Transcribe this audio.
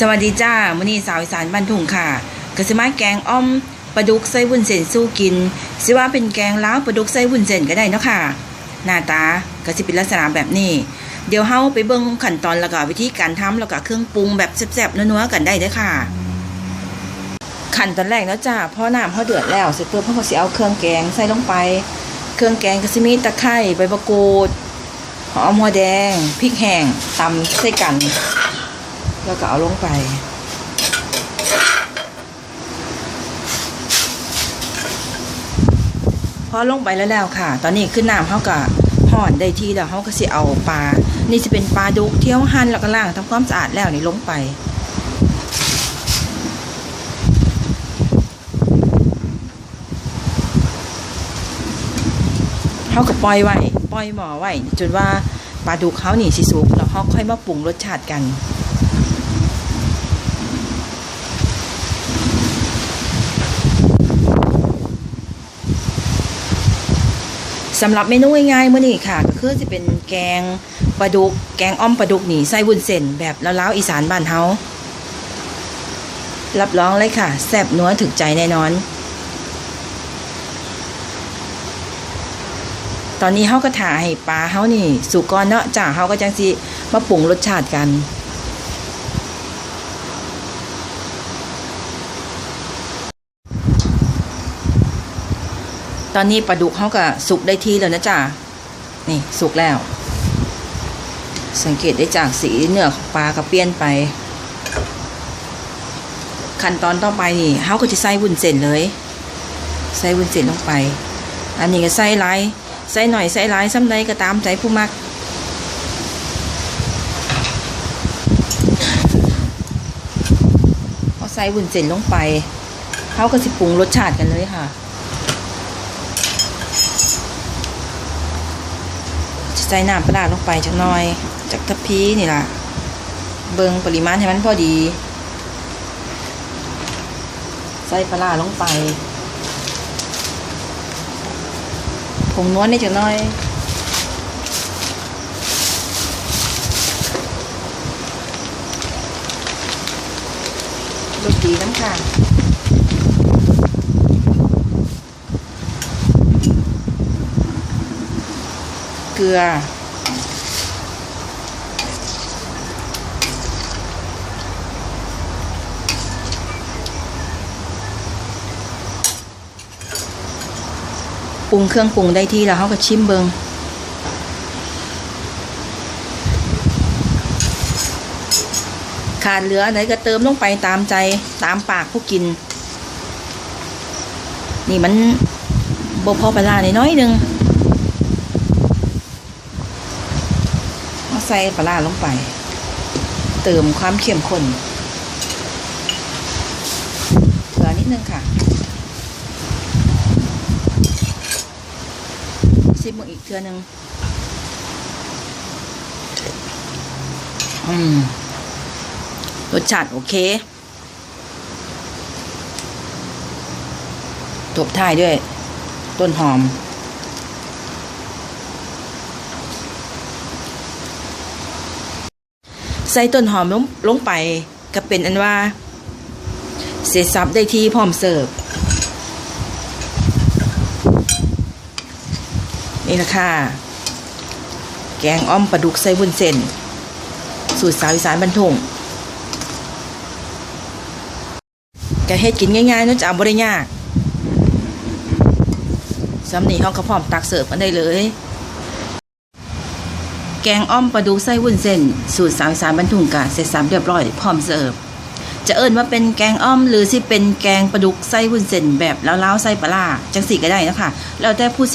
สวัสดีจ้ามื้อนี้สาวอีสานบ้านทุ่งค่ะก็สิมาแกงอ้อมปลาดุกใส่วุ้นเส้นสู้กินสิว่าเป็นแกงล้าวปลาดุกใส่วุ้นเส้นก็ได้เนาะค่ะ หน้าตาก็สิเป็นลักษณะแบบนี้ เดี๋ยวเฮาไปเบิ่งขั้นตอนแล้วก็วิธีการทำแล้วก็เครื่องปรุงแบบแซ่บๆนัวๆกันได้เด้อค่ะ ขั้นตอนแรกเนาะจ้าพอน้ำเฮาเดือดแล้วเสร็จปุ๊บเฮาก็สิเอาเครื่องแกงใส่ลงไป เครื่องแกงก็สิมีตะไคร้ใบมะกรูดหอมหัวแดงพริกแห้งตำใส่กัน แล้วก็เอาลงไปพอลงไปแล้วแล้วค่ะ ตอนนี้ขึ้นน้ำเขาก็ห่อนได้ที่แล้วเขาก็สิเอาปลา นี่จะเป็นปลาดุกเที่ยวหั่นแล้วก็ล้างทำความสะอาดแล้วนี่ลงไปเขาก็ปล่อยไว้ ปล่อยหมอไว้ จนว่าปลาดุกเขานี่สิสุกแล้วเขาค่อยมาปรุงรสชาติกัน สำหรับเมนูง่ายๆมื้อนี้ค่ะ ก็คือจะเป็นแกงปลาดุก แกงอ้อมปลาดุกนี่ใส่วุ้นเส้นแบบล้าวๆอีสานบ้านเฮารับรองเลยค่ะ แซ่บนัวถึกใจแน่นอน ตอนนี้เฮาก็ถ่าให้ปลาเฮานี่ สุกก่อนเนาะจ้าเฮาก็จังสิมาปรุงรสชาติกัน ตอนนี้ปลาดุกเขาก็สุกได้ที่แล้วนะจ๊ะนี่สุกแล้ว สังเกตได้จากสีเนื้อของปลาก็เปลี่ยนไป ขั้นตอนต่อไปนี่เขาก็จะใส่วุ้นเส้นเลยใส่วุ้นเส้นลงไป อันนี้ก็ใส่หลายใส่หน่อยใส่หลายซ้ำใดก็ตามใจผู้มักพอใส่วุ้นเส้นลงไปเขาก็สิปรุงรสชาติกันเลยค่ะ ใส่น้ำปลาลงไปจักหน่อยจากทัพพีนี่ล่ะ เบิงปริมาณให้มันพอดี ใส่ปลาลงไปผงนวลนี่จักหน่อยรสดีน้ำค่ะ เกลือ ปรุงเครื่องปรุงได้ที่แล้วเขาก็ชิมเบิงขาดเหลือไหนก็เติมลงไปตามใจตามปากผู้กิน นี่มันบพอปลาร้าน้อยหนึง เอา ใส่ปลาร้าลงไป เติมความเข้มข้นเกลือนิดนึงค่ะซิมมืออีกเทือนึงอืมรสชาติโอเคตบท้ายด้วย ต้นหอม ส่ต้นหอมลงลงไปก็เป็นอันว่า เสร็จสับได้ที่พร้อมเสิร์ฟนี่นะค่ะ แกงอ้อมปลาดุกใส่วุ้นเส้น สูตรสาวอีสานบรรทุงแกเฮ็ดกินง่ายๆนอะจะเอาบ่ได้ยากสำนีห้องเขาพร้อมตักเสิร์ฟกันได้เลย แกงอ้อมปลาดุกไส้วุ้นเส้น สูตรสาวสามบรรทุงกะเสร็จสามเรียบร้อยพร้อมเสิร์ฟจะเอิ้นว่าเป็นแกงอ้อมหรือสิเป็นแกงปลาดุกไส้วุ้นเส้นแบบล้าวๆไส้ปลาร้าจังสีก็ได้นะคะแล้วแต่ผู้สิ